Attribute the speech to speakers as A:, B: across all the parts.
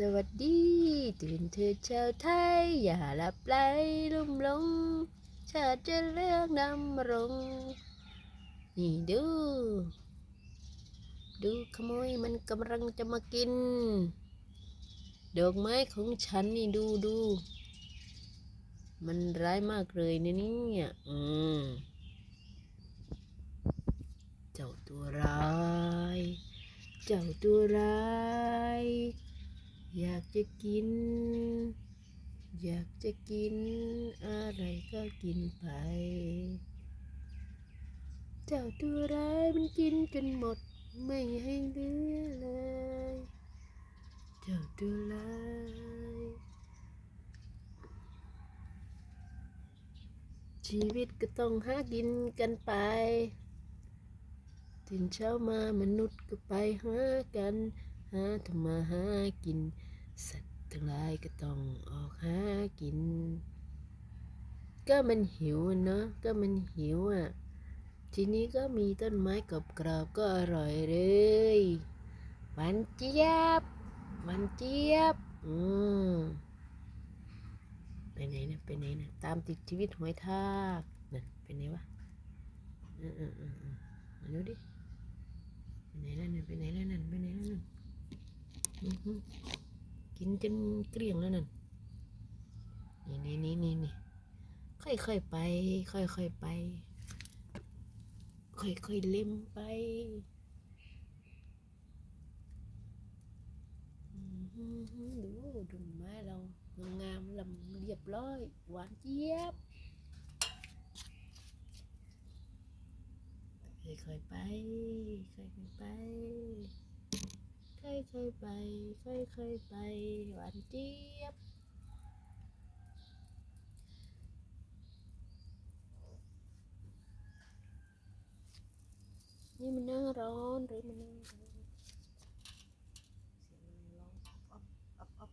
A: สวัสดี ตื่นเถิดชาวไทย อย่าหลับไหลลุ่มหลง ชาติจะเลือกนำรง นี่ดู ดูขโมยมันกำลังจะมากิน ดอกไม้ของฉันนี่ดูดู มันร้ายมากเลยนะเนี่ยอืมเจ้าตัวร้าย เจ้าตัวร้าย จะกิน อยากจะกิน อะไรก็กินไป เจ้าตัวร้ายมันกินจนหมดไม่ให้เหลือเลย เจ้าตัวร้ายชีวิตก็ต้องหากินกันไปตื่นเช้ามามนุษย์ก็ไปหากัน หาทำมาหากิน สัตว์ทั้งหลายก็ต้องออกหากิน ก็มันหิวเนาะก็มันหิวอะ ทีนี้ก็มีต้นไม้กรอบกรอบๆก็อร่อยเลยหวานเจี๊ยบหวานเจี๊ยบ อืมไปไหนนะไปไหนนะตามติดชีวิตหอยทากน่ะไปไหนวะออเออเออเอมาดูดิไปไหนแล้วนั่นไปไหนแล้วนั่นไปไหนแล้วนั่นอือ กินจนเกลี้ยงแล้วนั่นนี่นี่นี่นี่นี่ค่อยค่อยๆไป ค่อยค่อยๆไปค่อยค่อยๆเล็มไปดูดูไม้เรางามๆลำเรียบร้อย หวานเจี๊ยบค่อยๆไปค่อยๆไป ค่อยๆไป ค่อยๆไป หวานเจี๊ยบนี่มันนั่งร้อนหรือมันนั่งร้อนเสียงมันร้องอ๊อบอ๊อบอ๊อบ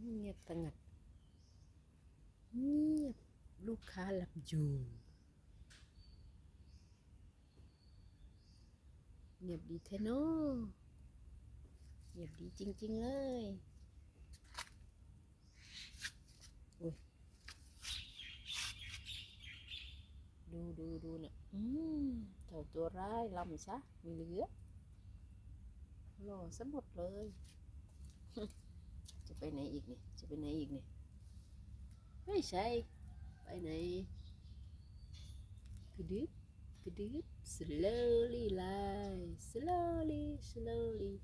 A: เงียบสงัดเงียบลูกค้าหลับอยู่ เงียบดีแท้เนเงียบดีจริง ๆ เลยอุ๊ยดูดูดูน่ะอืมเจ้าตัวร้ายลำซะมีเหลือรอซะหมดเลย จะไปไหนอีกเนี่ยจะไปไหนอีกเนี่ยไม่ใช่ ไปไหนกระดึบกระดึบ slowly lie, slowly slowly